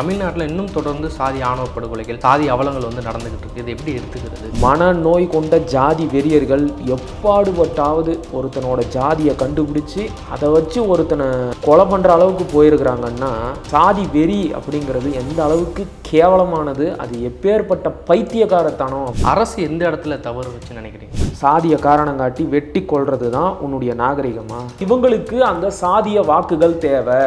தமிழ்நாட்டில் இன்னும் தொடர்ந்து சாதி ஆணவ படுகொலைகள் சாதி அவலங்கள் வந்து நடந்துகிட்டு இருக்கு. இது எப்படி எடுத்துக்கிறது மனநோய் கொண்ட ஜாதி வெறியர்கள் எப்பாடுபட்டாவது ஒருத்தனோட ஜாதியை கண்டுபிடிச்சு அதை வச்சு ஒருத்தனை கொலை பண்ணுற அளவுக்கு போயிருக்கிறாங்கன்னா சாதி வெறி அப்படிங்கிறது எந்த அளவுக்கு கேவலமானது அது எப்பேற்பட்ட பைத்தியக்காரத்தனம்? அரசு எந்த இடத்துல தவறு வச்சு நினைக்கிறீங்க? சாதிய காரணம் காட்டி வெட்டி கொள்றது தான் உன்னுடைய நாகரிகமா? இவங்களுக்கு அந்த சாதிய வாக்குகள் தேவை.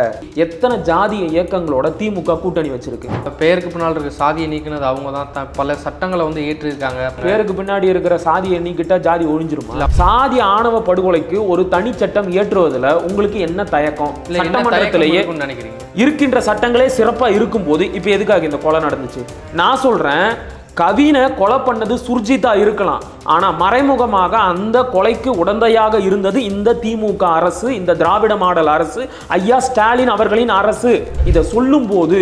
எத்தனை ஜாதிய இயக்கங்களோட திமுக கூட்டணி வச்சிருக்கு? பேருக்கு பின்னால் இருக்க சாதியை நீக்கினது அவங்க தான். பல சட்டங்களை வந்து ஏற்றிருக்காங்க. பேருக்கு பின்னாடி இருக்கிற சாதி எண்ணிக்கிட்ட ஜாதி ஒழிஞ்சிருமா? சாதி ஆணவ படுகொலைக்கு ஒரு தனி சட்டம் ஏற்றுவதில் உங்களுக்கு என்ன தயக்கம்? சட்டமன்றத்திலேயே நினைக்கிறீங்க? இருக்கின்ற சட்டங்களே சிறப்பா இருக்கும்போது இப்போ எதுக்காக இந்த கொலை நடந்துச்சு? நான் சொல்றேன் கவினை கொலை பண்ணது சுர்ஜிதா இருக்கலாம். ஆனா மறைமுகமாக அந்த கொலைக்கு உடந்தையாக இருந்தது இந்த திமுக அரசு இந்த திராவிட மாடல் அரசு ஐயா ஸ்டாலின் அவர்களின் அரசு. இதை சொல்லும்போது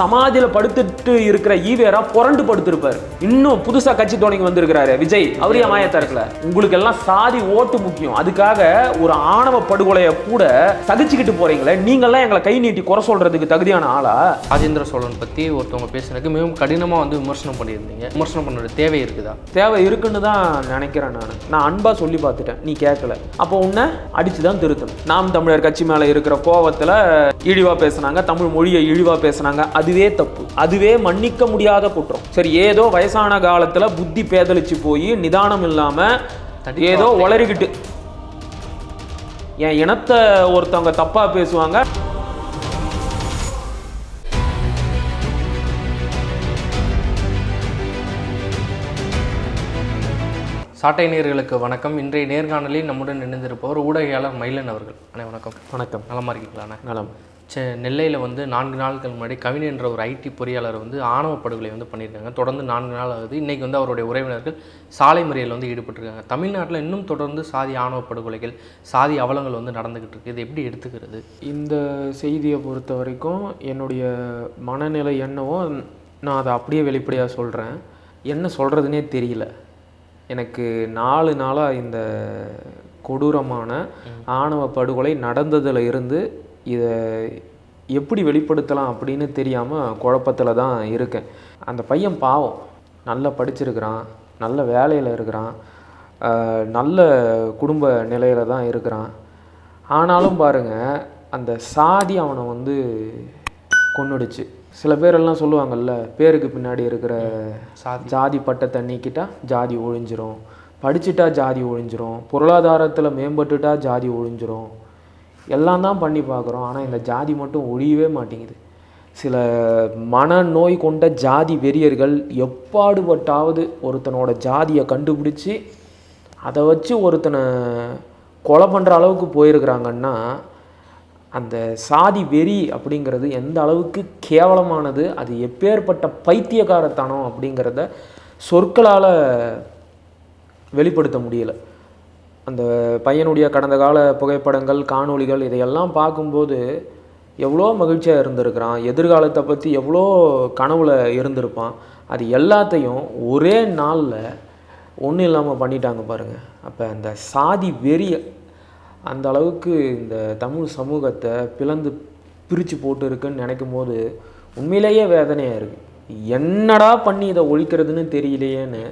சமாதியில படுத்துட்டு இருக்கிற ஈவேரா புரண்டு படுத்திருப்பார். இன்னும் புதுசா கட்சி தொடங்கி வந்திருக்கிறாரு விஜய் அவரே மாயத்தா இருக்கல? உங்களுக்கு எல்லாம் சாதி ஓட்டு முக்கியம். அதுக்காக ஒரு ஆணவ படுகொலையை கூட சகிச்சுக்கிட்டு போறீங்களே. நீங்கெல்லாம் எங்களை கை நீட்டி குறை சொல்றதுக்கு தகுதியான ஆளா? ராஜேந்திர சோழன் பற்றி ஒருத்தவங்க பேசுனதுக்கு மிகவும் கடினமாக வந்து விமர்சனம் பண்ணியிருந்தீங்க. விமர்சனம் பண்ண தேவை இருக்குதா? தேவை இருக்குன்னு தான் நினைக்கிறேன் நான். நான் அன்பா சொல்லி பார்த்துட்டேன் நீ கேட்கல. அப்போ உன்னை அடிச்சு தான் திருத்தணும் நாம் தமிழர் கட்சி மேலே இருக்கிற கோவத்தில் இழிவா பேசுனாங்க தமிழ் மொழியை இழிவா பேசுனாங்க. அதுவே தப்பு. அதுவே மன்னிக்க முடியாத குற்றம். சரி ஏதோ வயசான காலத்தில் புத்தி பேதலிச்சு போய் நிதானம் இல்லாமல் ஏதோ உளறிக்கிட்டு என் இனத்தை ஒருத்தவங்க தப்பா பேசுவாங்க. சாட்டை நேயர்களுக்கு வணக்கம். இன்றைய நேர்காணலில் நம்முடன் இணைந்திருப்பவர் ஊடகையாளர் மயிலன் அவர்கள். அண்ணே வணக்கம். வணக்கம். நலமா இருக்கீங்களாண்ணே நலம். சே நெல்லையில் வந்து நான்கு நாட்கள் முன்னாடி கவின் என்ற ஒரு ஐடி பொறியாளர் வந்து ஆணவ படுகொலை வந்து பண்ணியிருக்காங்க. தொடர்ந்து நான்கு நாள் ஆகுது. இன்றைக்கி வந்து அவருடைய உறவினர்கள் சாலை மறியல் வந்து ஈடுபட்டிருக்காங்க. தமிழ்நாட்டில் இன்னும் தொடர்ந்து சாதி ஆணவ படுகொலைகள் சாதி அவலங்கள் வந்து நடந்துகிட்டு இருக்கு. இது எப்படி எடுத்துக்கிறது? இந்த செய்தியை பொறுத்த வரைக்கும் என்னுடைய மனநிலை என்னவோ நான் அதை அப்படியே வெளிப்படையாக சொல்கிறேன் என்ன சொல்கிறதுனே தெரியல. எனக்கு நாலு நாளாக இந்த கொடூரமான ஆணவ படுகொலை நடந்ததுல இருந்து இதை எப்படி வெளிப்படுத்தலாம் அப்படின்னு தெரியாமல் குழப்பத்தில் தான் இருக்கேன். அந்த பையன் பாவம். நல்லா படிச்சிருக்கிறான். நல்ல வேலையில் இருக்கிறான். நல்ல குடும்ப நிலையில தான் இருக்கிறான். ஆனாலும் பாருங்க அந்த சாதி அவனை வந்து கொன்னுடுச்சு. சில பேரெல்லாம் சொல்லுவாங்கல்ல பேருக்கு பின்னாடி இருக்கிற ஜாதி பட்டத்தை நீக்கிட்டா ஜாதி ஒழிஞ்சிரும். படிச்சுட்டா ஜாதி ஒழிஞ்சிரும். பொருளாதாரத்தில் மேம்பட்டுட்டா ஜாதி ஒழிஞ்சிரும். எல்லாம் தான் பண்ணி பார்க்குறோம். ஆனால் இந்த ஜாதி மட்டும் ஒழியவே மாட்டேங்குது. சில மனநோய் கொண்ட ஜாதி வெறியர்கள் எப்பாடுபட்டாவது ஒருத்தனோட ஜாதியை கண்டுபிடிச்சி அதை வச்சு ஒருத்தனை கொலை பண்ணுற அளவுக்கு போயிருக்கிறாங்கன்னா அந்த சாதி வெறி அப்படிங்கிறது எந்த அளவுக்கு கேவலமானது அது எப்பேற்பட்ட பைத்தியக்காரத்தனம் அப்படிங்கிறத சொற்களால் வெளிப்படுத்த முடியல. அந்த பையனுடைய கடந்த கால புகைப்படங்கள் காணொளிகள் இதையெல்லாம் பார்க்கும்போது எவ்வளோ மகிழ்ச்சியாக இருந்திருக்கிறான் எதிர்காலத்தை பற்றி எவ்வளோ கனவுல இருந்திருப்பான் அது எல்லாத்தையும் ஒரே நாளில் ஒன்றும் இல்லாமல் பண்ணிட்டாங்க பாருங்கள் அப்போ அந்த சாதி வெறி அந்த அளவுக்கு இந்த தமிழ் சமூகத்தை பிளந்து பிரித்து போட்டு இருக்குன்னு நினைக்கும் போது உண்மையிலேயே வேதனையாக இருக்குது என்னடா பண்ணி இதை ஒழிக்கிறதுன்னு தெரியலையேன்னு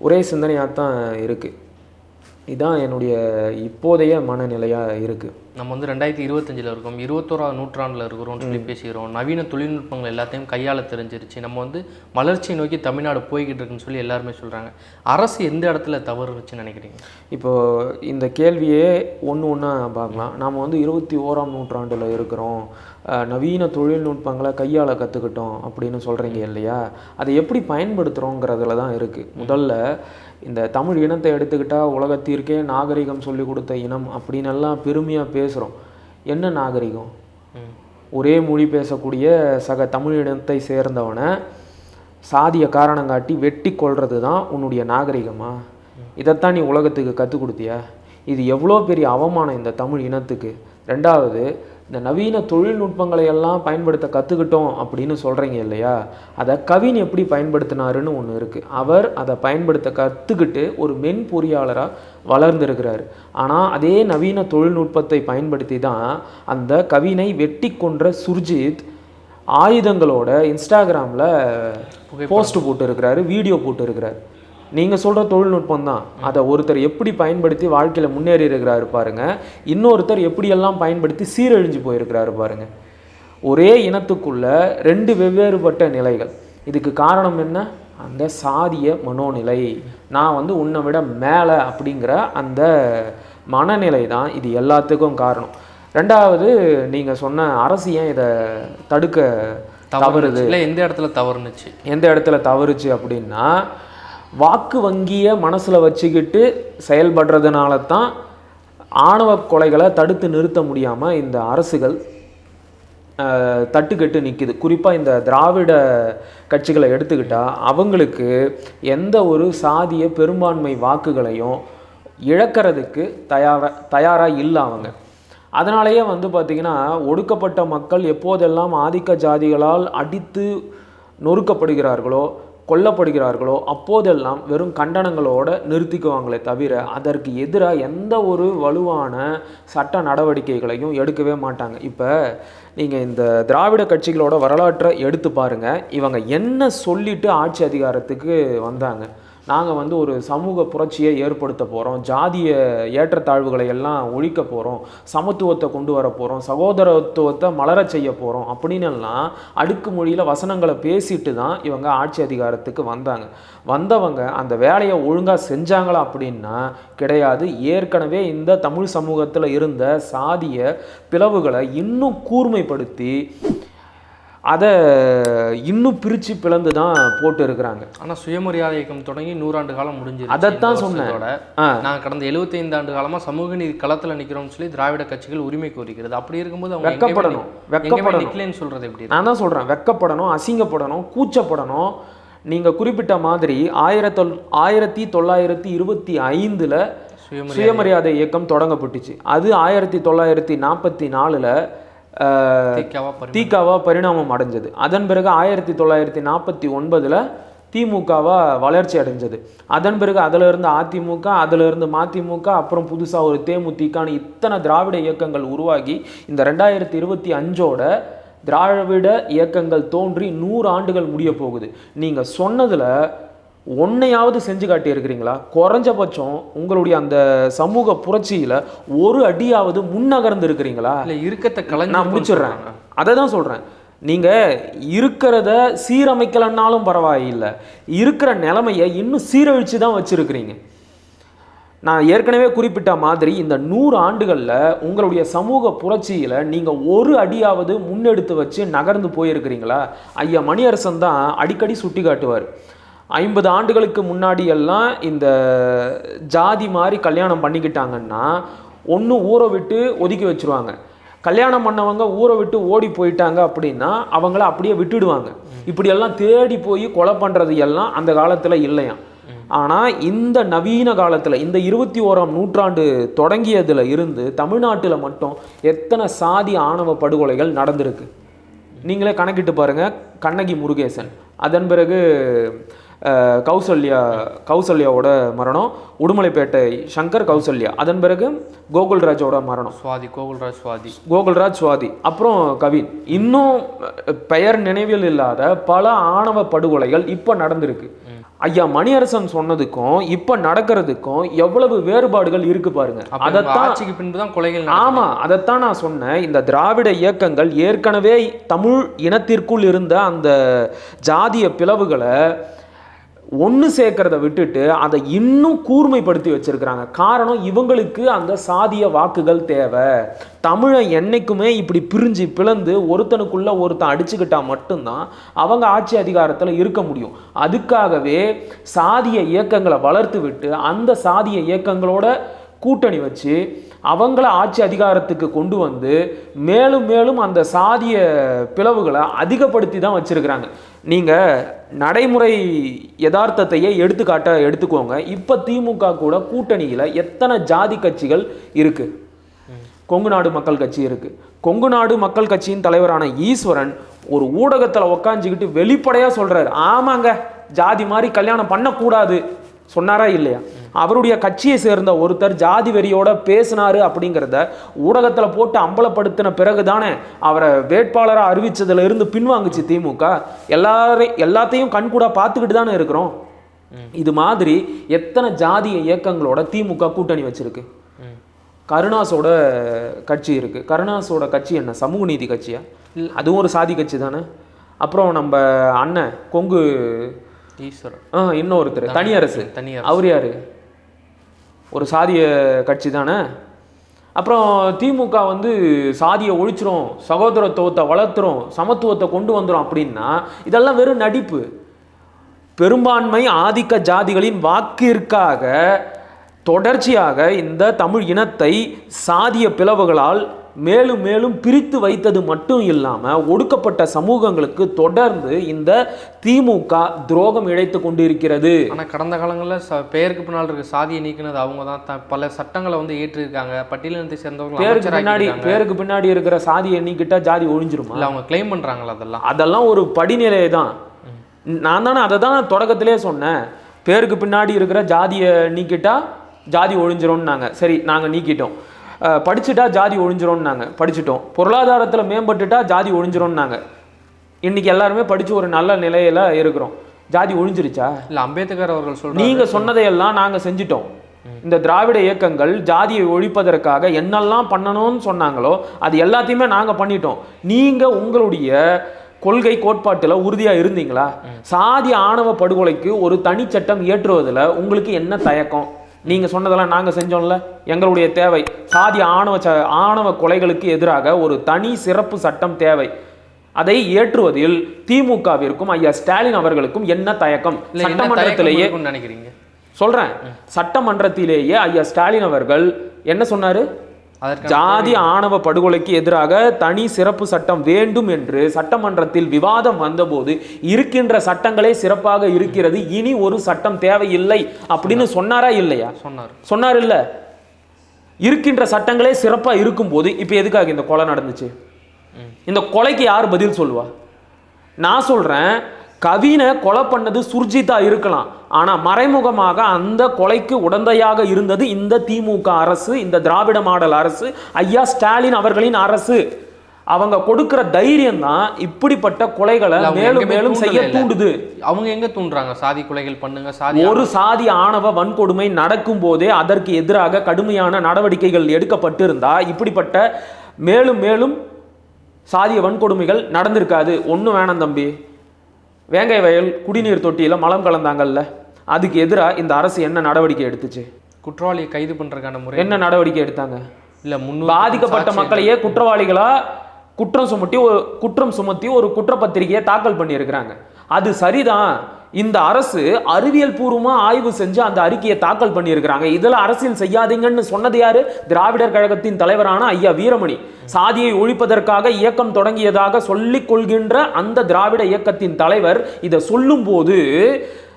ஒரே சிந்தனையாக தான் இருக்குது இதுதான் என்னுடைய இப்போதைய மனநிலையாக இருக்குது நம்ம வந்து ரெண்டாயிரத்தி இருபத்தஞ்சில் இருக்கோம். இருபத்தோராவது நூற்றாண்டில் இருக்கிறோம்னு சொல்லி பேசிக்கிறோம். நவீன தொழில்நுட்பங்கள் எல்லாத்தையும் கையாள தெரிஞ்சிருச்சு. நம்ம வந்து வளர்ச்சியை நோக்கி தமிழ்நாடு போய்கிட்டு இருக்குன்னு சொல்லி எல்லாருமே சொல்கிறாங்க அரசு எந்த இடத்துல தவறு வச்சு நினைக்கிறீங்க? இப்போ இந்த கேள்வியே ஒன்று ஒன்றா பார்க்கலாம். நாம் வந்து இருபத்தி ஓராம் நூற்றாண்டில் இருக்கிறோம். நவீன தொழில்நுட்பங்களை கையாள கற்றுக்கிட்டோம் அப்படின்னு சொல்கிறீங்க இல்லையா? அதை எப்படி பயன்படுத்துகிறோங்கிறதுல தான் இருக்குது முதல்ல இந்த தமிழ் இனத்தை எடுத்துக்கிட்டால் உலகத்திற்கே நாகரிகம் சொல்லி கொடுத்த இனம் அப்படின்னு எல்லாம் பெருமையாக பேசுகிறோம் என்ன நாகரிகம். ஒரே மொழி பேசக்கூடிய சக தமிழ் இனத்தை சேர்ந்தவனை சாதிய காரணம் காட்டி வெட்டி கொள்றது தான் உன்னுடைய நாகரிகமா? இதைத்தான் நீ உலகத்துக்கு கற்றுக் கொடுத்தியா? இது எவ்வளோ பெரிய அவமானம் இந்த தமிழ் இனத்துக்கு. ரெண்டாவது இந்த நவீன தொழில்நுட்பங்களை எல்லாம் பயன்படுத்த கற்றுக்கிட்டோம் அப்படின்னு சொல்கிறீங்க இல்லையா? அதை கவின் எப்படி பயன்படுத்தினாருன்னு ஒன்று இருக்குது அவர் அதை பயன்படுத்த கற்றுக்கிட்டு ஒரு மென் பொறியாளராக வளர்ந்திருக்கிறார். ஆனால் அதே நவீன தொழில்நுட்பத்தை பயன்படுத்தி தான் அந்த கவினை வெட்டி கொன்ற சுர்ஜித் ஆயுதங்களோட இன்ஸ்டாகிராமில் போஸ்ட் போட்டு இருக்கிறாரு வீடியோ போட்டு இருக்கிறாரு நீங்கள் சொல்கிற தொழில்நுட்பம் தான் அதை ஒருத்தர் எப்படி பயன்படுத்தி வாழ்க்கையில் முன்னேறி இருக்கிறாரு பாருங்க. இன்னொருத்தர் எப்படியெல்லாம் பயன்படுத்தி சீரழிஞ்சு போயிருக்கிறாரு பாருங்க. ஒரே இனத்துக்குள்ள ரெண்டு வெவ்வேறுபட்ட நிலைகள். இதுக்கு காரணம் என்ன? அந்த சாதிய மனோநிலை. நான் வந்து உன்னை விட மேலே அப்படிங்கிற அந்த மனநிலை தான் இது எல்லாத்துக்கும் காரணம். ரெண்டாவது நீங்கள் சொன்ன அரசு ஏன் இதை தடுக்க தவறுது? இல்லை எந்த இடத்துல தவறுனுச்சு? எந்த இடத்துல தவறுச்சு அப்படின்னா வாக்கு வங்கியை மனசில் வச்சுக்கிட்டு செயல்படுறதுனால தான் ஆணவ கொலைகளை தடுத்து நிறுத்த முடியாமல் இந்த அரசுகள் தட்டுக்கட்டு தட்டுக்கெட்டு நிற்கிது குறிப்பாக இந்த திராவிட கட்சிகளை எடுத்துக்கிட்டால் அவங்களுக்கு எந்த ஒரு சாதிய பெரும்பான்மை வாக்குகளையும் இழக்கிறதுக்கு தயாராக தயாராக இல்லை அவங்க. அதனாலேயே வந்து பார்த்திங்கன்னா ஒடுக்கப்பட்ட மக்கள் எப்போதெல்லாம் ஆதிக்க ஜாதிகளால் அடித்து நொறுக்கப்படுகிறார்களோ கொல்லப்படுகிறார்களோ அப்போதெல்லாம் வெறும் கண்டனங்களோட நிறுத்திக்குவாங்களே தவிர அதற்கு எதிராக எந்த ஒரு வலுவான சட்ட நடவடிக்கைகளையும் எடுக்கவே மாட்டாங்க. இப்போ நீங்கள் இந்த திராவிட கட்சிகளோட வரலாற்றை எடுத்து பாருங்கள் இவங்க என்ன சொல்லிட்டு ஆட்சி அதிகாரத்துக்கு வந்தாங்க? நாங்கள் வந்து ஒரு சமூக புரட்சியை ஏற்படுத்த போகிறோம் ஜாதிய ஏற்றத்தாழ்வுகளை எல்லாம் ஒழிக்க போகிறோம் சமத்துவத்தை கொண்டு வர போகிறோம் சகோதரத்துவத்தை மலரச் செய்ய போகிறோம் அப்படின்னுலாம் அடுக்கு மொழியில் வசனங்களை பேசிட்டு தான் இவங்க ஆட்சி அதிகாரத்துக்கு வந்தாங்க. வந்தவங்க அந்த வேலையை ஒழுங்காக செஞ்சாங்களா அப்படின்னா கிடையாது. ஏற்கனவே இந்த தமிழ் சமூகத்தில் இருந்த சாதிய பிளவுகளை இன்னும் கூர்மைப்படுத்தி அதை இன்னும் பிரித்து பிளந்து தான் போட்டு இருக்கிறாங்க ஆனா சுயமரியாதை இயக்கம் தொடங்கி நூறாண்டு காலம் முடிஞ்சிருச்சு அதைத்தான். ஆ. நான் கடந்த 75 ஆண்டு காலமா சமூக நீதி களத்துல நிக்கிறோம்னு சொல்லி திராவிட கட்சிகள் உரிமை கோருகிறது அப்படி இருக்கும்போது அவங்க எங்கேயுமே வெட்கப்படணும், நி- எங்கேயுமே வெட்கப்படணும். நிக்கலைன்னு சொல்றது எப்படி நான் தான் சொல்கிறேன் வெக்கப்படணும் அசிங்கப்படணும் கூச்சப்படணும். நீங்கள் குறிப்பிட்ட மாதிரி ஆயிரத்தொல் ஆயிரத்தி தொள்ளாயிரத்தி இருபத்தி ஐந்தில் சுயமரியாதை இயக்கம் தொடங்கப்பட்டுச்சு. அது ஆயிரத்தி தொள்ளாயிரத்தி நாற்பத்தி நாலில் தீக்காவா பரி தீக்காவா பரிணாமம் அடைஞ்சது. அதன் பிறகு ஆயிரத்தி தொள்ளாயிரத்தி நாற்பத்தி ஒன்பதில் திமுகவா வளர்ச்சி அடைஞ்சது. அதன் பிறகு அதில் இருந்து அதிமுக அதில் இருந்து மதிமுக அப்புறம் புதுசாக ஒரு தேமுதிகன்னு இத்தனை திராவிட இயக்கங்கள் உருவாகி இந்த ரெண்டாயிரத்தி இருபத்தி அஞ்சோட திராவிட இயக்கங்கள் தோன்றி நூறு ஆண்டுகள் முடிய போகுது நீங்கள் சொன்னதில் ஒன்னையாவது செஞ்சு காட்டியிருக்கிறீங்களா? குறைஞ்சபட்சம் உங்களுடைய அந்த சமூக புரட்சியில் ஒரு அடியாவது முன்னகர்ந்து இருக்கிறீங்களா இல்ல இருக்கத்தை கலைஞர் நான் முடிச்சிடுறேன். அதை தான் சொல்கிறேன் நீங்கள் இருக்கிறத சீரமைக்கலைன்னாலும் பரவாயில்லை. இருக்கிற நிலைமையை இன்னும் சீரழித்து தான் வச்சுருக்கிறீங்க. நான் ஏற்கனவே குறிப்பிட்ட மாதிரி இந்த நூறு ஆண்டுகளில் உங்களுடைய சமூக புரட்சியில் நீங்கள் ஒரு அடியாவது முன்னெடுத்து வச்சு நகர்ந்து போயிருக்கிறீங்களா? ஐயா மணியரசன் தான் அடிக்கடி சுட்டி காட்டுவார் ஐம்பது ஆண்டுகளுக்கு முன்னாடி எல்லாம் இந்த ஜாதி மாதிரி கல்யாணம் பண்ணிக்கிட்டாங்கன்னா ஒன்று ஊரை விட்டு ஒதுக்கி வச்சிருவாங்க. கல்யாணம் பண்ணவங்க ஊரை விட்டு ஓடி போயிட்டாங்க அப்படின்னா அவங்கள அப்படியே விட்டுடுவாங்க. இப்படியெல்லாம் தேடி போய் கொலை பண்ணுறது எல்லாம் அந்த காலத்தில் இல்லையாம் ஆனால் இந்த நவீன காலத்தில் இந்த இருபத்தி ஓராம் நூற்றாண்டு தொடங்கியதில் இருந்து தமிழ்நாட்டில் மட்டும் எத்தனை சாதி ஆணவ படுகொலைகள் நடந்திருக்கு? நீங்களே கணக்கிட்டு பாருங்கள் கண்ணகி முருகேசன். அதன் பிறகு கௌசல்யா கௌசல்யாவோட மரணம் உடுமலைப்பேட்டை சங்கர் கௌசல்யா. அதன் பிறகு கோகுல்ராஜோட மரணம். சுவாதி கோகுல்ராஜ் சுவாதி. கோகுல்ராஜ் சுவாதி அப்புறம் கவின். இன்னும் பெயர் நினைவில் இல்லாத பல ஆணவ படுகொலைகள் இப்போ நடந்திருக்கு. ஐயா மணியரசன் சொன்னதுக்கும் இப்போ நடக்கிறதுக்கும் எவ்வளவு வேறுபாடுகள் இருக்கு பாருங்க. அதைத்தான் ஆட்சிக்கு பின்பு தான் கொலைகள். ஆமா அதைத்தான் நான் சொன்னேன். இந்த திராவிட இயக்கங்கள் ஏற்கனவே தமிழ் இனத்திற்குள் இருந்த அந்த ஜாதிய பிளவுகளை ஒன்று சேர்க்கறத விட்டுட்டு அதை இன்னும் கூர்மைப்படுத்தி வச்சுருக்கிறாங்க. காரணம் இவங்களுக்கு அந்த சாதிய வாக்குகள் தேவை. தமிழை என்றைக்குமே இப்படி பிரிஞ்சு பிளந்து ஒருத்தனுக்குள்ளே ஒருத்தன் அடிச்சுக்கிட்டால் மட்டும்தான் அவங்க ஆட்சி அதிகாரத்தில் இருக்க முடியும். அதுக்காகவே சாதிய இயக்கங்களை வளர்த்து விட்டு அந்த சாதிய இயக்கங்களோட கூட்டணி வச்சு அவங்கள ஆட்சி அதிகாரத்துக்கு கொண்டு வந்து மேலும் மேலும் அந்த சாதிய பிளவுகளை அதிகப்படுத்தி தான் வச்சிருக்கிறாங்க. நீங்கள் நடைமுறை யதார்த்தத்தையே எடுத்துக்காட்ட எடுத்துக்கோங்க. இப்போ திமுக கூட கூட்டணியில் எத்தனை ஜாதி கட்சிகள் இருக்குது கொங்கு நாடு மக்கள் கட்சி இருக்கு. கொங்கு நாடு மக்கள் கட்சியின் தலைவரான ஈஸ்வரன் ஒரு ஊடகத்தில் உக்காஞ்சிக்கிட்டு வெளிப்படையாக சொல்றாரு. ஆமாங்க ஜாதி மாதிரி கல்யாணம் பண்ணக்கூடாது. சொன்னாரா இல்லையா? அவருடைய கட்சியை சேர்ந்த ஒருத்தர் ஜாதி வெறியோட பேசினாரு அப்படிங்கிறத ஊடகத்தில் போட்டு அம்பலப்படுத்தின பிறகு தானே அவரை வேட்பாளராக அறிவிச்சதுல இருந்து பின்வாங்குச்சு திமுக. எல்லாரையும் எல்லாத்தையும் கண்கூடா பார்த்துக்கிட்டு தானே இருக்கிறோம். இது மாதிரி எத்தனை ஜாதிய இயக்கங்களோட திமுக கூட்டணி வச்சிருக்கு. கருணாஸோட கட்சி இருக்கு. கருணாஸோட கட்சி என்ன? சமூக நீதி கட்சியா? அதுவும் ஒரு சாதி கட்சி தானே? அப்புறம் நம்ம அண்ணன் கொங்கு ஈஸ்வரன். ஆ இன்னொருத்தர் தனியரசு. தனியார் அவர் யாரு? ஒரு சாதிய கட்சி தானே? அப்புறம் திமுக வந்து சாதியை ஒழிச்சிரும் சகோதரத்துவத்தை வளர்த்துறோம் சமத்துவத்தை கொண்டு வந்துடும் அப்படின்னா இதெல்லாம் வெறும் நடிப்பு. பெரும்பான்மை ஆதிக்க ஜாதிகளின் வாக்கிற்காக தொடர்ச்சியாக இந்த தமிழ் இனத்தை சாதிய பிளவுகளால் மேலும் மேலும் பிரித்து வைத்தது மட்டும் இல்லாமல் ஒடுக்கப்பட்ட சமூகங்களுக்கு தொடர்ந்து இந்த திமுக துரோகம் இழைத்து கொண்டிருக்கிறது. ஆனா கடந்த காலங்களில் ச பெயருக்கு பின்னால் இருக்க சாதியை நீக்கினது அவங்க தான் த பல சட்டங்களை வந்து ஏற்றிருக்காங்க. பட்டியலினத்தை சேர்ந்தவர்கள் பேருக்கு பின்னாடி. பேருக்கு பின்னாடி இருக்கிற சாதி எண்ணிக்கிட்ட ஜாதி ஒழிஞ்சிருமா? இல்ல அவங்க கிளைம் பண்றாங்களா அதெல்லாம்? அதெல்லாம் ஒரு படிநிலை தான். நான் தானே அதை தான் தொடக்கத்திலே சொன்னேன். பேருக்கு பின்னாடி இருக்கிற ஜாதியை நீக்கிட்டா ஜாதி ஒழிஞ்சிரும்னாங்க. சரி நாங்கள் நீக்கிட்டோம். படிச்சுட்டா ஜாதி ஒழிஞ்சிரும்னாங்க. படிச்சிட்டோம். பொருளாதாரத்தில் மேம்பட்டுட்டா ஜாதி ஒழிஞ்சிரும்னாங்க. இன்னைக்கு எல்லாருமே படிச்சு ஒரு நல்ல நிலையில இருக்கிறோம். ஜாதி ஒழிஞ்சிருச்சா? இல்ல அம்பேத்கர் அவர்கள் சொல்றாங்க நீங்க சொன்னதையெல்லாம் நாங்க செஞ்சிட்டோம். இந்த திராவிட இயக்கங்கள் ஜாதியை ஒழிப்பதற்காக என்னெல்லாம் பண்ணணும்னு சொன்னாங்களோ அது எல்லாத்தையுமே நாங்க பண்ணிட்டோம். நீங்க உங்களுடைய கொள்கை கோட்பாட்டுல உறுதியா இருந்தீங்களா? சாதி ஆணவ படுகொலைக்கு ஒரு தனி சட்டம் இயற்றுவதுல உங்களுக்கு என்ன தயக்கம்? நீங்க சொன்னதெல்லாம் நாங்க செஞ்சோம்ல. எங்களுடைய தேவை. சாதி ஆணவ ச- ஆணவ கொலைகளுக்கு எதிராக ஒரு தனி சிறப்பு சட்டம் தேவை. அதை ஏற்றுவதில் திமுகவிற்கும் ஐயா ஸ்டாலின் அவர்களுக்கும் என்ன தயக்கம்? சட்டமன்றத்திலேயே நினைக்கிறீங்க? சொல்றேன். சட்டமன்றத்திலேயே ஐயா ஸ்டாலின் அவர்கள் என்ன சொன்னாரு? ஜாதி ஆணவ படுகொலைக்கு எதிராக தனி சிறப்பு சட்டம் வேண்டும் என்று சட்டமன்றத்தில் விவாதம் வந்தபோது இருக்கின்ற சட்டங்களே சிறப்பாக இருக்கிறது இனி ஒரு சட்டம் தேவையில்லை அப்படின்னு சொன்னாரா இல்லையா? சொன்னார். சொன்னார் இல்ல. இருக்கின்ற சட்டங்களே சிறப்பா இருக்கும்போது இப்போ எதுக்காக இந்த கொலை நடந்துச்சு? இந்த கொலைக்கு யார் பதில் சொல்லுவா? நான் சொல்றேன் கவினை கொலை பண்ணது சுர்ஜிதா இருக்கலாம். ஆனா மறைமுகமாக அந்த கொலைக்கு உடந்தையாக இருந்தது இந்த திமுக அரசு இந்த திராவிட மாடல் அரசு ஐயா ஸ்டாலின் அவர்களின் அரசு. அவங்க கொடுக்கிற தைரியம் தான் இப்படிப்பட்ட கொலைகளை மேலும் மேலும் செய்ய. தூண்டுது. அவங்க எங்க தூண்டுறாங்க? சாதி கொலைகள் பண்ணுங்க சாதி ஒரு சாதி ஆணவ வன்கொடுமை நடக்கும் போதே அதற்கு எதிராக கடுமையான நடவடிக்கைகள் எடுக்கப்பட்டிருந்தா இப்படிப்பட்ட மேலும் மேலும் சாதிய வன்கொடுமைகள் நடந்திருக்காது. ஒன்றும் வேணாம் தம்பி. வேங்கை வயல் குடிநீர் தொட்டியில மலம் கலந்தாங்கல்ல? அதுக்கு எதிராக இந்த அரசு என்ன நடவடிக்கை எடுத்துச்சு? குற்றவாளியை கைது பண்றதுக்கான முறை. என்ன நடவடிக்கை எடுத்தாங்க? இல்ல முன்னூறு பாதிக்கப்பட்ட மக்களையே குற்றவாளிகளா குற்றம் சுமத்தி ஒரு குற்றம் சுமத்தி ஒரு குற்றப்பத்திரிகையை தாக்கல் பண்ணியிருக்கிறாங்க. அது சரிதான். இந்த அரசு அறிவியல் பூர்வமாக ஆய்வு செஞ்சு அந்த அறிக்கையை தாக்கல் பண்ணியிருக்கிறாங்க. இதில் அரசியல் செய்யாதீங்கன்னு சொன்னது யாரு? திராவிடர் கழகத்தின் தலைவரான ஐயா வீரமணி. சாதியை ஒழிப்பதற்காக இயக்கம் தொடங்கியதாக சொல்லிக் கொள்கின்ற அந்த திராவிட இயக்கத்தின் தலைவர் இதை சொல்லும்போது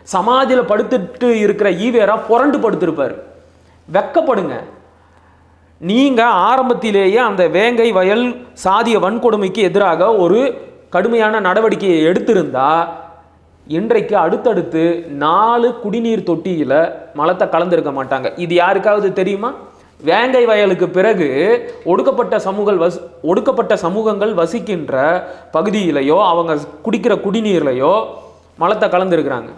சமாதியில் படுத்துட்டு இருக்கிற ஈவேரா புரண்டு படுத்திருப்பார். வெக்கப்படுங்க. நீங்க ஆரம்பத்திலேயே அந்த வேங்கை வயல் சாதிய வன்கொடுமைக்கு எதிராக ஒரு கடுமையான நடவடிக்கையை எடுத்திருந்தா இன்றைக்கு அடுத்தடுத்து நாலு குடிநீர் தொட்டியில் மலத்தை கலந்திருக்க மாட்டாங்க. இது யாருக்காவது தெரியுமா? வேங்கை வயலுக்கு பிறகு ஒடுக்கப்பட்ட சமூகங்கள் வஸ் ஒடுக்கப்பட்ட சமூகங்கள் வசிக்கின்ற பகுதியிலையோ அவங்க குடிக்கிற குடிநீர்லையோ மலத்தை கலந்துருக்கிறாங்க.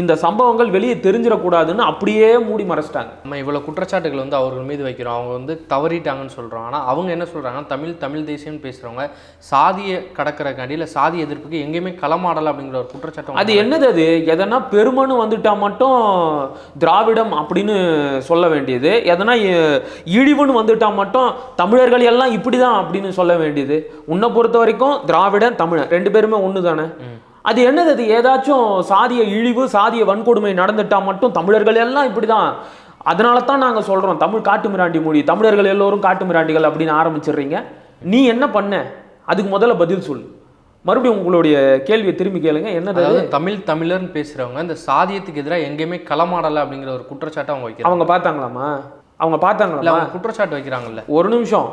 இந்த சம்பவங்கள் வெளியே தெரிஞ்சிடக்கூடாதுன்னு அப்படியே மூடி மறைச்சிட்டாங்க. நம்ம இவ்வளவு குற்றச்சாட்டுகள் வந்து அவர்கள் மீது வைக்கிறோம். அவங்க வந்து தவறிட்டாங்கன்னு சொல்றோம் ஆனா அவங்க என்ன சொல்றாங்கன்னா தமிழ் தமிழ் தேசியம்னு பேசுறவங்க சாதியை கடக்கிறக்காண்டி இல்ல சாதி எதிர்ப்புக்கு எங்கேயுமே களமாடல அப்படிங்கிற ஒரு குற்றச்சாட்டம் அது என்னது அது? எதனா பெருமனு வந்துட்டா மட்டும் திராவிடம் அப்படின்னு சொல்ல வேண்டியது. எதனா இழிவுன்னு வந்துட்டா மட்டும் தமிழர்கள் எல்லாம் இப்படிதான் அப்படின்னு சொல்ல வேண்டியது. உன்னை பொறுத்த வரைக்கும் திராவிடன் தமிழன். ரெண்டு பேருமே ஒன்று தானே அது என்னது அது ஏதாச்சும் சாதிய இழிவு சாதிய வன்கொடுமை நடந்துட்டா மட்டும் தமிழர்கள் எல்லாம் இப்படிதான். அதனால தான் நாங்கள் சொல்கிறோம் தமிழ் காட்டு மிராண்டி மொழி தமிழர்கள் எல்லோரும் காட்டு மிராண்டிகள் அப்படின்னு ஆரம்பிச்சிடுறீங்க. நீ என்ன பண்ண? அதுக்கு முதல்ல பதில் சொல். மறுபடியும் உங்களுடைய கேள்வியை திரும்பி கேளுங்க. என்னது அது? அதாவது தமிழ் தமிழர்னு பேசுறவங்க இந்த சாதியத்துக்கு எதிராக எங்கேயுமே களமாடல அப்படிங்கிற ஒரு குற்றச்சாட்டை அவங்க வைக்கிறாங்க. அவங்க பார்த்தாங்களாமா அவங்க அவங்க குற்றச்சாட்டு வைக்கிறாங்கல்ல. ஒரு நிமிஷம்.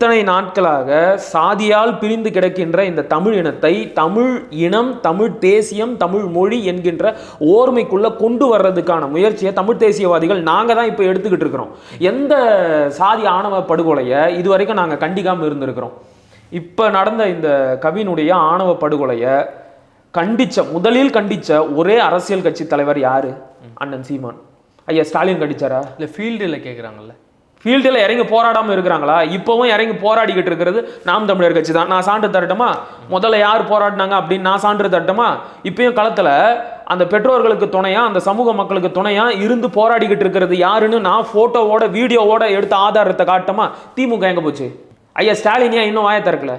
இத்தனை நாட்களாக சாதியால் பிரிந்து கிடக்கின்ற இந்த தமிழ் இனத்தை தமிழ் இனம் தமிழ் தேசியம் தமிழ் மொழி என்கின்ற ஓர்மைக்குள்ளே கொண்டு வர்றதுக்கான முயற்சியை தமிழ் தேசியவாதிகள் நாங்கள் தான் இப்போ எடுத்துக்கிட்டு இருக்கிறோம். எந்த சாதி ஆணவ படுகொலையை இதுவரைக்கும் நாங்கள் கண்டிக்காமல் இருந்திருக்கிறோம். இப்போ நடந்த இந்த கவினுடைய ஆணவ படுகொலையை கண்டிச்ச முதலில் கண்டிச்ச ஒரே அரசியல் கட்சி தலைவர் யார்? அண்ணன் சீமான். ஐயா ஸ்டாலின் கண்டிச்சாரா? இல்லை ஃபீல்டில் கேட்குறாங்கல்ல ஃபீல்டில் இறங்கி போராடாமல் இருக்கிறாங்களா? இப்போவும் இறங்கி போராடிக்கிட்டு இருக்கிறது நாம் தமிழர் கட்சி தான் நான் சான்று தரட்டுமா? முதல்ல யார் போராடினாங்க அப்படின்னு நான் சான்று தரட்டுமா? இப்பயும் களத்தில் அந்த பெற்றோர்களுக்கு துணையாக அந்த சமூக மக்களுக்கு துணையாக இருந்து போராடிக்கிட்டு இருக்கிறது யாருன்னு நான் ஃபோட்டோவோட வீடியோவோட எடுத்த ஆதாரத்தை காட்டமா? திமுக எங்கே போச்சு? ஐயா ஸ்டாலினியா இன்னும் வாயை திறக்கல?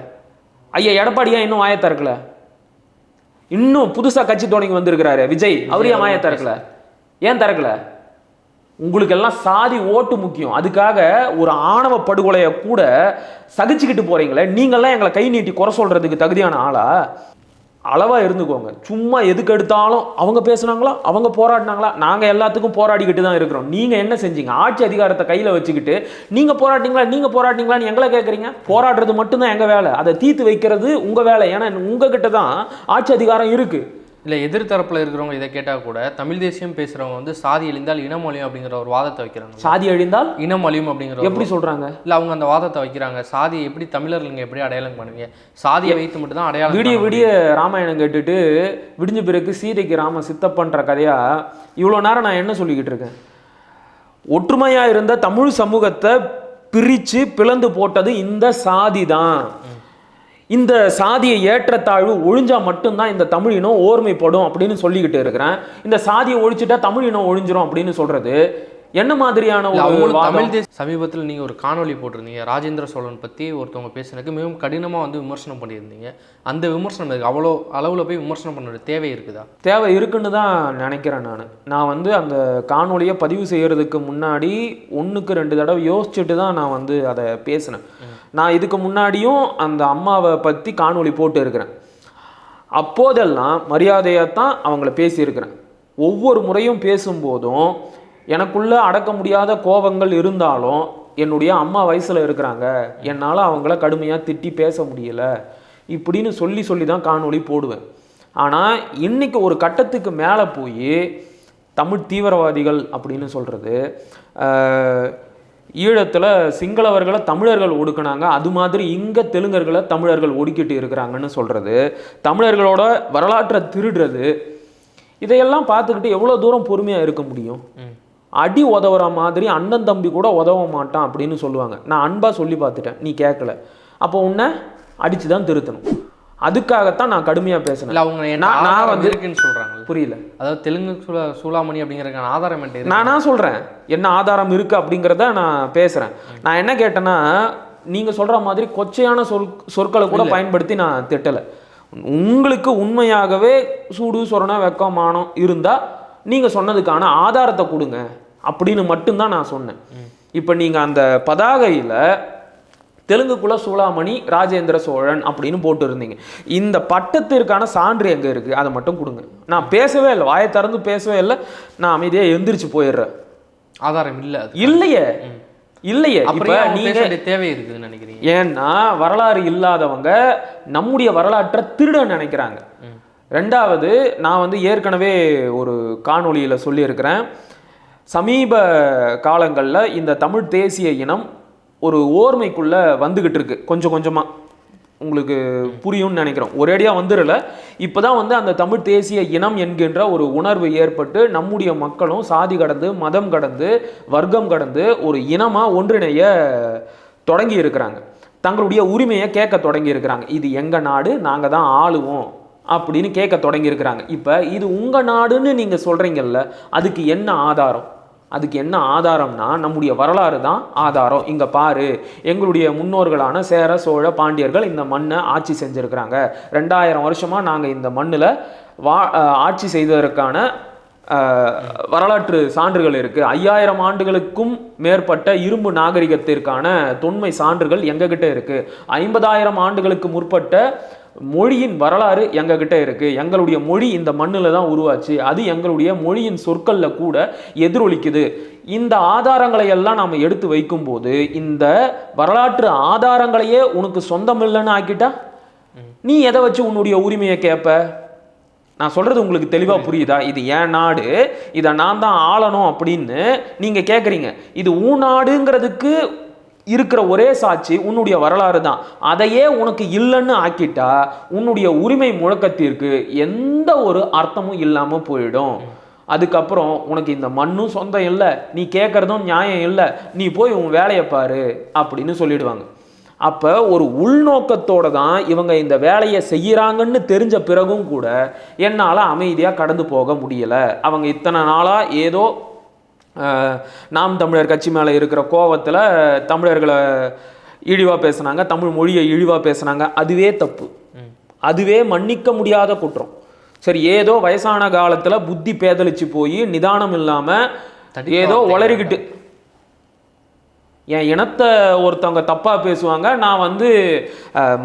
ஐயா எடப்பாடியா இன்னும் வாயை திறக்கல? இன்னும் புதுசாக கட்சி தொடங்கி வந்திருக்கிறாரு விஜய். அவர் ஏன் வாயை திறக்கல? ஏன் திறக்கல? உங்களுக்கெல்லாம் சாதி ஓட்டு முக்கியம். அதுக்காக ஒரு ஆணவ படுகொலையை கூட சகிச்சுக்கிட்டு போகிறீங்களே நீங்கள்லாம் எங்களை கை நீட்டி குறை சொல்கிறதுக்கு தகுதியான ஆளா? அளவாக இருந்துக்கோங்க. சும்மா எதுக்கு எடுத்தாலும் அவங்க பேசுனாங்களா அவங்க போராடினாங்களா? நாங்கள் எல்லாத்துக்கும் போராடிக்கிட்டு தான் இருக்கிறோம். நீங்கள் என்ன செஞ்சீங்க? ஆட்சி அதிகாரத்தை கையில் வச்சுக்கிட்டு நீங்கள் போராட்டிங்களா நீங்கள் போராட்டிங்களான்னு எங்களை கேட்குறீங்க போராடுறது மட்டும்தான் எங்கள் வேலை. அதை தீர்த்து வைக்கிறது உங்கள் வேலை. ஏன்னா உங்ககிட்ட தான் ஆட்சி அதிகாரம் இருக்குது இல்லை எதிர்த்தரப்பில் இருக்கிறவங்க இதை கேட்டால் கூட தமிழ் தேசியம் பேசுகிறவங்க வந்து சாதி அழிந்தால் இனம் அழியும் அப்படிங்கிற ஒரு வாதத்தை வைக்கிறாங்க. சாதி அழிந்தால் இனம் அழியும் அப்படிங்கிற எப்படி சொல்றாங்க? இல்லை அவங்க அந்த வாதத்தை வைக்கிறாங்க. சாதியை எப்படி தமிழர்களுங்க எப்படி அடையாளம் பண்ணுவீங்க சாதியை வைத்து மட்டும் தான் அடையாளம் விடிய விடிய ராமாயணம் கேட்டுட்டு விடிஞ்ச பிறகு சீதைக்கு ராம சித்தப்பன்ற கதையா இவ்வளோ நேரம் நான் என்ன சொல்லிக்கிட்டு இருக்கேன்? ஒற்றுமையா இருந்த தமிழ் சமூகத்தை பிரிச்சு பிளந்து போட்டது இந்த சாதி தான் இந்த சாதியை ஏற்றத்தாழ்வு ஒழிஞ்சா மட்டும்தான் இந்த தமிழ் இனம் ஓர்மைப்படும் அப்படின்னு சொல்லிக்கிட்டு இருக்கிறேன். இந்த சாதியை ஒழிச்சிட்டா தமிழ் இனம் ஒழிஞ்சிரும் அப்படின்னு சொல்றது என்ன மாதிரியான? தமிழ் தேச சமீபத்தில் நீங்கள் ஒரு காணொளி போட்டிருந்தீங்க ராஜேந்திர சோழன் பற்றி ஒருத்தவங்க பேசுனதுக்கு மிகவும் கடினமாக வந்து விமர்சனம் பண்ணியிருந்தீங்க. அந்த விமர்சனம் அவ்வளோ அளவில் போய் விமர்சனம் பண்ண வேண்டிய தேவை இருக்குதா? தேவை இருக்குன்னு தான் நினைக்கிறேன் நான். நான் வந்து அந்த காணொளியை பதிவு செய்யறதுக்கு முன்னாடி ஒன்றுக்கு ரெண்டு தடவை யோசிச்சுட்டு தான் நான் வந்து அதை பேசினேன். நான் இதுக்கு முன்னாடியும் அந்த அம்மாவை பற்றி காணொளி போட்டு இருக்கிறேன். அப்போதெல்லாம் மரியாதையாக தான் அவங்கள பேசியிருக்கிறேன். ஒவ்வொரு முறையும் பேசும்போதும் எனக்குள்ள அடக்க முடியாத கோபங்கள் இருந்தாலும் என்னுடைய அம்மா வயசில் இருக்கிறாங்க. என்னால் அவங்கள கடுமையாக திட்டி பேச முடியல. இப்படின்னு சொல்லி சொல்லி தான் காணொளி போடுவேன். ஆனால் இன்னைக்கு ஒரு கட்டத்துக்கு மேலே போய் தமிழ் தீவிரவாதிகள் அப்படின்னு சொல்கிறது ஈழத்தில் சிங்களவர்களை தமிழர்கள் ஒடுக்குனாங்க. அது மாதிரி இங்கே தெலுங்கர்களை தமிழர்கள் ஒடுக்கிட்டு இருக்கிறாங்கன்னு சொல்கிறது தமிழர்களோட வரலாற்றை திருடுறது. இதையெல்லாம் பார்த்துக்கிட்டு எவ்வளோ தூரம் பொறுமையாக இருக்க முடியும். அடி உதவுற மாதிரி அண்ணன் தம்பி கூட உதவ மாட்டான் அப்படின்னு சொல்லுவாங்க. நான் அன்பாக சொல்லி பார்த்துட்டேன். நீ கேட்கல அப்போ உன்னை அடித்து தான் திருத்தணும். அதுக்காகத்தான் நான் கடுமையாக பேசினேன். இல்லை அவங்க என்ன நான்- நான் ஆதாரம் வந்து- இருக்குன்னு சொல்கிறாங்க புரியல. அதாவது தெலுங்கு சூலா சூளாமணி அப்படிங்கிறதுக்கான ஆதாரம் இருக்கு? நானா சொல்கிறேன் என்ன ஆதாரம் இருக்குது அப்படிங்கிறத நான் பேசுகிறேன் நான் என்ன கேட்டேன்னா நீங்கள் சொல்கிற மாதிரி கொச்சையான சொல் சொற்களை கூட பயன்படுத்தி நான் திட்டலை. உங்களுக்கு உண்மையாகவே சூடு சொரண வெக்கம் மானம் இருந்தால் நீங்கள் சொன்னதுக்கான ஆதாரத்தை கொடுங்க. அப்படின்னு மட்டும்தான் நான் சொன்னேன். இப்போ நீங்கள் அந்த பதாகையில் தெலுங்குக்குள்ள சூளாமணி ராஜேந்திர சோழன் அப்படின்னு போட்டு இருந்தீங்க இந்த பட்டத்திற்கான சான்று எங்க இருக்கு? அதை மட்டும் கொடுங்க. நான் பேசவே இல்லை. வாயை திறந்து பேசவே இல்லை. நான் அமைதியா எந்திரிச்சு போயிடுறேன். ஆதாரம் இல்லை இல்லையே. இல்லையே. இப்ப நீங்க தேவை இருக்குதுன்னு நினைக்கிறீங்க? ஏன்னா வரலாறு இல்லாதவங்க நம்முடைய வரலாற்றை திருட நினைக்கிறாங்க. ரெண்டாவது நான் வந்து ஏற்கனவே ஒரு காணொளியில சொல்லியிருக்கிறேன். சமீப காலங்களில் இந்த தமிழ் தேசிய இனம் ஒரு ஓர்மைக்குள்ளே வந்துக்கிட்டு இருக்கு. கொஞ்சம் கொஞ்சமாக உங்களுக்கு புரியும்னு நினைக்கிறோம் ஒரேடியாக வந்துடல. இப்போ தான் வந்து அந்த தமிழ் தேசிய இனம் என்கின்ற ஒரு உணர்வு ஏற்பட்டு நம்முடைய மக்களும் சாதி கடந்து மதம் கடந்து வர்க்கம் கடந்து ஒரு இனமாக ஒன்றிணைய தொடங்கி இருக்கிறாங்க. தங்களுடைய உரிமையை கேட்க தொடங்கி இருக்கிறாங்க. இது எங்கள் நாடு? நாங்கள் தான் ஆளுவோம் அப்படின்னு கேட்க தொடங்கி இருக்கிறாங்க. இப்போ இது உங்கள் நாடுன்னு நீங்கள் சொல்கிறீங்கல்ல அதுக்கு என்ன ஆதாரம்? அதுக்கு என்ன ஆதாரம்னா நம்முடைய வரலாறு தான் ஆதாரம். இங்கே பாரு எங்களுடைய முன்னோர்களான சேர சோழ பாண்டியர்கள் இந்த மண்ணை ஆட்சி செஞ்சுருக்கிறாங்க. ரெண்டாயிரம் வருஷமாக நாங்கள் இந்த மண்ணில் வா ஆட்சி செய்ததற்கான வரலாற்று சான்றுகள் இருக்குது ஐயாயிரம் ஆண்டுகளுக்கும் மேற்பட்ட இரும்பு நாகரிகத்திற்கான தொன்மை சான்றுகள் எங்ககிட்ட இருக்குது ஐம்பதாயிரம் ஆண்டுகளுக்கு முற்பட்ட மொழியின் வரலாறு எங்ககிட்ட இருக்கு? எங்களுடைய மொழி இந்த மண்ணில் தான் உருவாச்சு. அது எங்களுடைய மொழியின் சொற்கள்ல கூட எதிரொலிக்குது. இந்த ஆதாரங்களை எல்லாம் நாம் எடுத்து வைக்கும்போது இந்த வரலாற்று ஆதாரங்களையே உனக்கு சொந்தம் இல்லைன்னு ஆக்கிட்டா? நீ எதை வச்சு உன்னுடைய உரிமையை கேட்ப நான் சொல்றது உங்களுக்கு தெளிவா புரியுதா? இது ஏன் நாடு. இதை நான் தான் ஆளணும் அப்படின்னு நீங்க கேட்குறீங்க இது உன் நாடுங்கிறதுக்கு இருக்கிற ஒரே சாட்சி உன்னுடைய வரலாறு தான். அதையே உனக்கு இல்லைன்னு ஆக்கிட்டா உன்னுடைய உரிமை முழக்கத்திற்கு எந்த ஒரு அர்த்தமும் இல்லாமல் போயிடும். அதுக்கப்புறம் உனக்கு இந்த மண்ணும் சொந்தம் இல்லை நீ கேட்குறதும் நியாயம் இல்லை நீ போய் உன் வேலையை பாரு அப்படின்னு சொல்லிடுவாங்க. அப்போ ஒரு உள்நோக்கத்தோடு தான் இவங்க இந்த வேலையை செய்கிறாங்கன்னு தெரிஞ்ச பிறகும் கூட என்னால் அமைதியாக கடந்து போக முடியலை. அவங்க இத்தனை நாளாக ஏதோ நாம் தமிழர் கட்சி மேலே இருக்கிற கோவத்தில் தமிழர்களை இழிவாக பேசுனாங்க தமிழ் மொழியை இழிவாக பேசுனாங்க. அதுவே தப்பு. அதுவே மன்னிக்க முடியாத குற்றம். சரி ஏதோ வயசான காலத்தில் புத்தி பேதலிச்சு போய் நிதானம் இல்லாமல் ஏதோ உளறிக்கிட்டு என் இனத்தை ஒருத்தவங்க தப்பாக பேசுவாங்க. நான் வந்து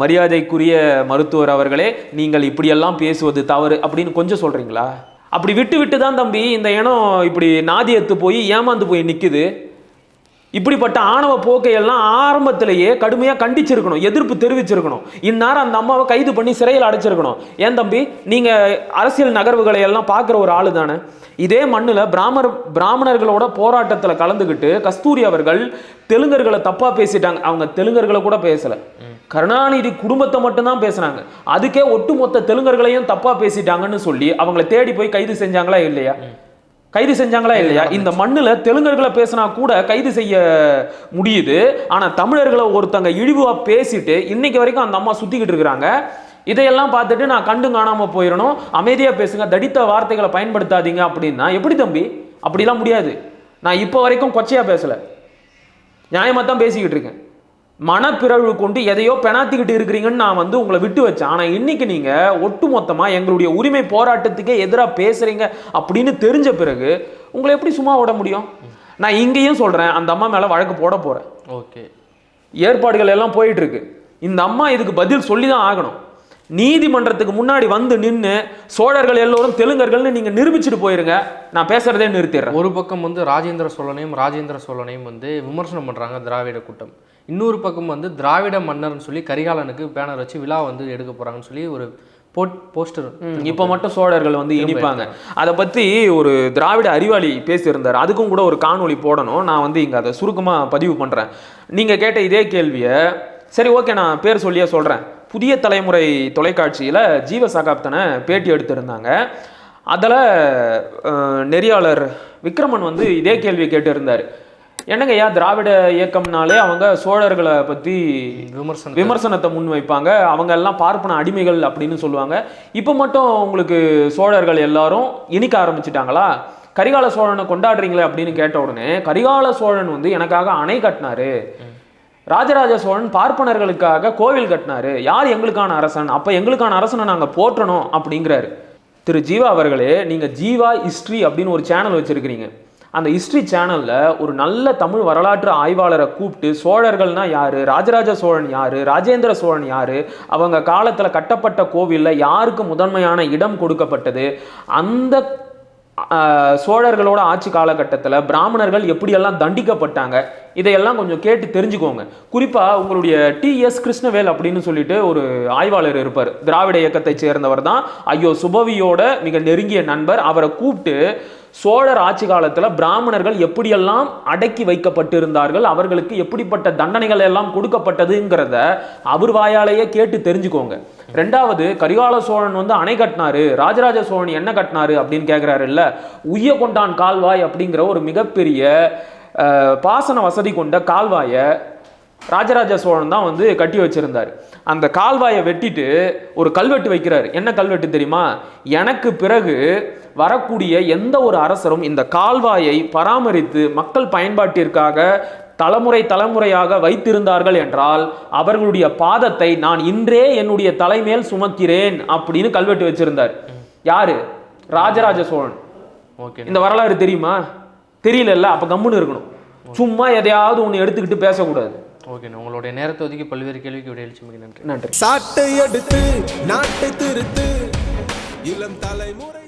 மரியாதைக்குரிய மருத்துவர் அவர்களே நீங்கள் இப்படியெல்லாம் பேசுவது தவறு அப்படின்னு கொஞ்சம் சொல்கிறீங்களா அப்படி விட்டு விட்டு தான் தம்பி இந்த இனம் இப்படி நாதியத்து போய் ஏமாந்து போய் நிற்குது இப்படிப்பட்ட ஆணவ போக்கையெல்லாம் ஆரம்பத்திலேயே கடுமையாக கண்டிச்சிருக்கணும் எதிர்ப்பு தெரிவிச்சிருக்கணும். இந்நேரம் அந்த அம்மாவை கைது பண்ணி சிறையில் அடைச்சிருக்கணும். ஏன் தம்பி? நீங்கள் அரசியல் நகர்வுகளை எல்லாம் பார்க்குற ஒரு ஆளு தானே. இதே மண்ணில் பிராமர் பிராமணர்களோட போராட்டத்தில் கலந்துக்கிட்டு கஸ்தூரி அவர்கள் தெலுங்கர்களை தப்பாக பேசிட்டாங்க. அவங்க தெலுங்கர்களை கூட பேசலை. கருணாநிதி குடும்பத்தை மட்டும்தான் பேசுனாங்க அதுக்கே ஒட்டுமொத்த தெலுங்கர்களையும் தப்பாக பேசிட்டாங்கன்னு சொல்லி அவங்கள தேடி போய் கைது செஞ்சாங்களா இல்லையா? கைது செஞ்சாங்களா இல்லையா? இந்த மண்ணுல தெலுங்கர்களை பேசினா கூட கைது செய்ய முடியுது. ஆனா தமிழர்களை ஒருத்தங்க இழிவா பேசிட்டு இன்னைக்கு வரைக்கும் அந்த அம்மா சுத்திக்கிட்டு இருக்கிறாங்க. இதையெல்லாம் பார்த்துட்டு நான் கண்டு காணாம போயிடணும் அமைதியா பேசுங்க. தடித்த வார்த்தைகளை பயன்படுத்தாதீங்க அப்படின்னா எப்படி தம்பி? அப்படிலாம் முடியாது. நான் இப்போ வரைக்கும் கொச்சையா பேசல. நியாயமா தான் பேசிக்கிட்டு இருக்கேன். மனப்பிறழ்வு கொண்டு எதையோ பெணாத்திக்கிட்டு இருக்கிறீங்கன்னு நான் வந்து உங்களை விட்டு வச்சேன். ஆனால் இன்னைக்கு நீங்கள் ஒட்டுமொத்தமாக எங்களுடைய உரிமை போராட்டத்துக்கே எதிராக பேசுகிறீங்க அப்படின்னு தெரிஞ்ச பிறகு உங்களை எப்படி சும்மா விட முடியும்? நான் இங்கேயும் சொல்கிறேன் அந்த அம்மா மேலே வழக்கு போட போகிறேன் ஓகே. ஏற்பாடுகள் எல்லாம் போயிட்டு இருக்கு. இந்த அம்மா இதுக்கு பதில் சொல்லி தான் ஆகணும். நீதிமன்றத்துக்கு முன்னாடி வந்து நின்று சோழர்கள் எல்லோரும் தெலுங்கர்கள்னு நீங்கள் நிரூபிச்சுட்டு போயிருங்க. நான் பேசுறதே நிறுத்திடுறேன். ஒரு பக்கம் வந்து ராஜேந்திர சோழனையும் ராஜேந்திர சோழனையும் வந்து விமர்சனம் பண்ணுறாங்க திராவிட கூட்டம். இன்னொரு பக்கம் வந்து திராவிட மன்னர்னு சொல்லி கரிகாலனுக்கு பேனர் வச்சு விழா வந்து எடுக்க போகிறாங்கன்னு சொல்லி ஒரு போட் போஸ்டர் இப்போ மட்டும் சோழர்கள் வந்து இனிப்பாங்க. அதை பற்றி ஒரு திராவிட அறிவாளி பேசியிருந்தார். அதுக்கும் கூட ஒரு காணொளி போடணும். நான் வந்து இங்கே அதை சுருக்கமாக பதிவு பண்ணுறேன் நீங்கள் கேட்ட இதே கேள்வியை சரி ஓகே நான் பேர் சொல்லியே சொல்கிறேன் புதிய தலைமுறை தொலைக்காட்சியில் ஜீவ சகாப்தனை பேட்டி எடுத்திருந்தாங்க. அதில் நெறியாளர் விக்ரமன் வந்து இதே கேள்வியை கேட்டிருந்தார். என்னங்க ஐயா திராவிட இயக்கம்னாலே அவங்க சோழர்களை பற்றி விமர்சனம் விமர்சனத்தை முன்வைப்பாங்க அவங்க எல்லாம் பார்ப்பன அடிமைகள் அப்படின்னு சொல்லுவாங்க. இப்போ மட்டும் உங்களுக்கு சோழர்கள் எல்லாரும் இனிக்க ஆரம்பிச்சிட்டாங்களா? கரிகால சோழனை கொண்டாடுறீங்களே அப்படின்னு கேட்ட உடனே கரிகால சோழன் வந்து எனக்காக அணை கட்டினாரு. ராஜராஜ சோழன் பார்ப்பனர்களுக்காக கோவில் கட்டினாரு. யார் எங்களுக்கான அரசன்? அப்போ எங்களுக்கான அரசனை நாங்கள் போற்றணும் அப்படிங்கிறாரு. திரு ஜீவா அவர்களே நீங்கள் ஜீவா ஹிஸ்ட்ரி அப்படின்னு ஒரு சேனல் வச்சிருக்கிறீங்க. அந்த ஹிஸ்ட்ரி சேனலில் ஒரு நல்ல தமிழ் வரலாற்று ஆய்வாளரை கூப்பிட்டு சோழர்கள்னா யார்? ராஜராஜ சோழன் யாரு? ராஜேந்திர சோழன் யார்? அவங்க காலத்தில் கட்டப்பட்ட கோவில்ல யாருக்கு முதன்மையான இடம் கொடுக்கப்பட்டது? அந்த சோழர்களோட ஆட்சி காலகட்டத்தில் பிராமணர்கள் எப்படியெல்லாம் தண்டிக்கப்பட்டாங்க? இதையெல்லாம் கொஞ்சம் கேட்டு தெரிஞ்சுக்கோங்க. குறிப்பாக உங்களுடைய டிஎஸ் கிருஷ்ணவேல் அப்படின்னு சொல்லிட்டு ஒரு ஆய்வாளர் இருப்பார். திராவிட இயக்கத்தை சேர்ந்தவர் தான். ஐயோ சுபவியோட மிக நெருங்கிய நண்பர். அவரை கூப்பிட்டு சோழர் ஆட்சி காலத்தில் பிராமணர்கள் எப்படியெல்லாம் அடக்கி வைக்கப்பட்டிருந்தார்கள் அவர்களுக்கு எப்படிப்பட்ட தண்டனைகள் எல்லாம் கொடுக்கப்பட்டதுங்கிறத அவர் வாயாலேயே கேட்டு தெரிஞ்சுக்கோங்க. ரெண்டாவது கரிகால சோழன் வந்து அணை கட்டினாரு ராஜராஜ சோழன் என்ன கட்டினாரு அப்படின்னு கேட்குறாரு இல்லை உய்ய கொண்டான் கால்வாய் அப்படிங்கிற ஒரு மிகப்பெரிய பாசன வசதி கொண்ட கால்வாயை ராஜராஜ சோழன் தான் வந்து கட்டி வச்சிருந்தார். அந்த கால்வாயை வெட்டிட்டு ஒரு கல்வெட்டு வைக்கிறார். என்ன கல்வெட்டு தெரியுமா? எனக்கு பிறகு வரக்கூடிய எந்த ஒரு அரசரும் இந்த கால்வாயை பராமரித்து மக்கள் பயன்பாட்டிற்காக தலைமுறை தலைமுறையாக வைத்திருந்தார்கள் என்றால் அவர்களுடைய பாதத்தை நான் இன்றே என்னுடைய தலைமேல் சுமக்கிறேன் அப்படின்னு கல்வெட்டு வச்சிருந்தார். யாரு? ராஜராஜ சோழன். ஓகே. இந்த வரலாறு தெரியுமா? தெரியலல்ல அப்ப கம்முன்னு இருக்கணும். சும்மா எதையாவது ஒன்று எடுத்துக்கிட்டு பேசக்கூடாது. ஓகேண்ணா உங்களுடைய நேரத்தை ஒதுக்கி பல்வேறு கேள்விக்கு விடையளிச்சு மிக நன்றி. நன்றி. சாட்டை எடுத்து நாட்டை திருத்து இளம் தலைமுறை